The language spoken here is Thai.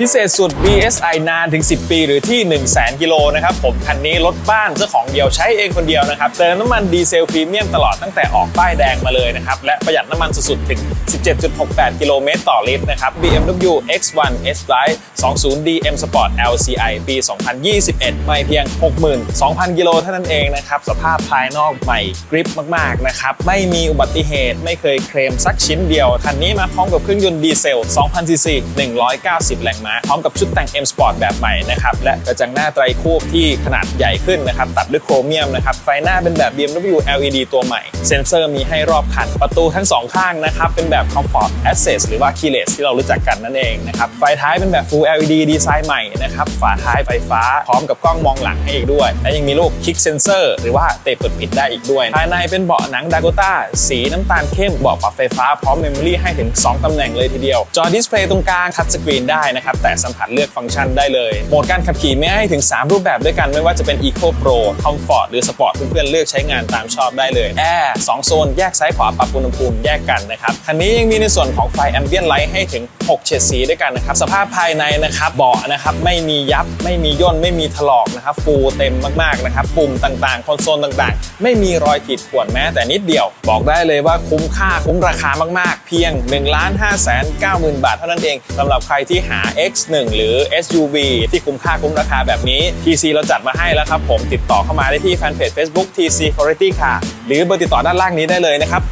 พิเศษสุด BSI นานถึง 10 ปีหรือที่ 1 0 0 0 0แกิโลนะครับผมคันนี้รถบ้านเจ้าของเดียวใช้เองคนเดียวนะครับ เติมน้ำมันดีเซลพรีเมียมตลอดตั้งแต่ออกป้ายแดงมาเลยนะครับ และประหยัดน้ำมันสุดๆ ถึง 17.68 กิโลเมตรต่อลิตรนะครับ BMW X1 S Line 20 DM Sport LCI ปี 2021 ไม่เพียง 62,000 กิโลเท่านั้นเองนะครับ สภาพภายนอกใหม่กริปมากๆนะครับไม่มีอุบัติเหตุไม่เคยเคลมสักชิ้นเดียวคันนี้มาพร้อมกับเครื่องยนต์ดีเซล 2,000ซีซี190 แรงม้าพร้อมกับชุดแต่ง M Sport แบบใหม่นะครับและกระจังหน้าไตรคูบที่ขนาดใหญ่ขึ้นนะครับตัดด้วยโครเมียมนะครับไฟหน้าเป็นแบบ BMW LED ตัวใหม่ เซ็นเซอร์มีให้รอบคัน ประตูทั้งสองข้างนะครับเป็นแบบ Comfort Access หรือว่า Keyless ที่เรารู้จักกันนั่นเองนะครับไฟท้ายเป็นแบบ Full LED ดีไซน์ใหม่นะครับฝาท้ายไฟฟ้า พร้อมกับกล้องมองหลังให้อีกด้วย และยังมีลูก Kick Sensor หรือว่าเตะเปิดปิดได้อีกด้วย ภายในเป็นเบาะหนัง Dakota สีน้ำตาลเข้มเบาะปรับไฟฟ้าพร้อมเมมโมรี่ให้ถึง 2ตำแหน่งเลยทีเดียว จอดิสเพลย์ตรงกลางทัชสกรีนได้นะครับแต่สัมผัสเลือกฟังก์ชันได้เลยโหมดการขับขี่มีให้ถึง 3 รูปแบบด้วยกันไม่ว่าจะเป็น Eco Pro Comfort หรือ Sport เพื่อนๆเลือกใช้งานตามชอบได้เลยแอร์2โซนแยกซ้ายขวาปรับอุณหภูมิแยกกันนะครับคันนี้ยังมีในส่วนของไฟ Ambient Light ให้ถึง 6 เฉดสีด้วยกันนะครับสภาพภายในนะครับเบาะนะครับไม่มียับไม่มีย่นไม่มีถลอกนะครับฟูเต็มมากๆนะครับปุ่มต่างๆ คอนโซลต่างๆ ไม่มีรอยขีดข่วนแม้แต่นิดเดียว บอกได้เลยว่าคุ้มค่าคุ้มราคามากๆ เพียง1 5 9 9 0 0 0 บาทเท่านั้นเองสำหรับใครที่หา X1 หรือ SUV ที่คุ้มค่าคุ้มราคาแบบนี้ TC เราจัดมาให้แล้วครับผมติดต่อเข้ามาได้ที่แฟนเพจ Facebook TC Quality Car หรือเบอร์ติดต่อด้านล่างนี้ได้เลยนะครับ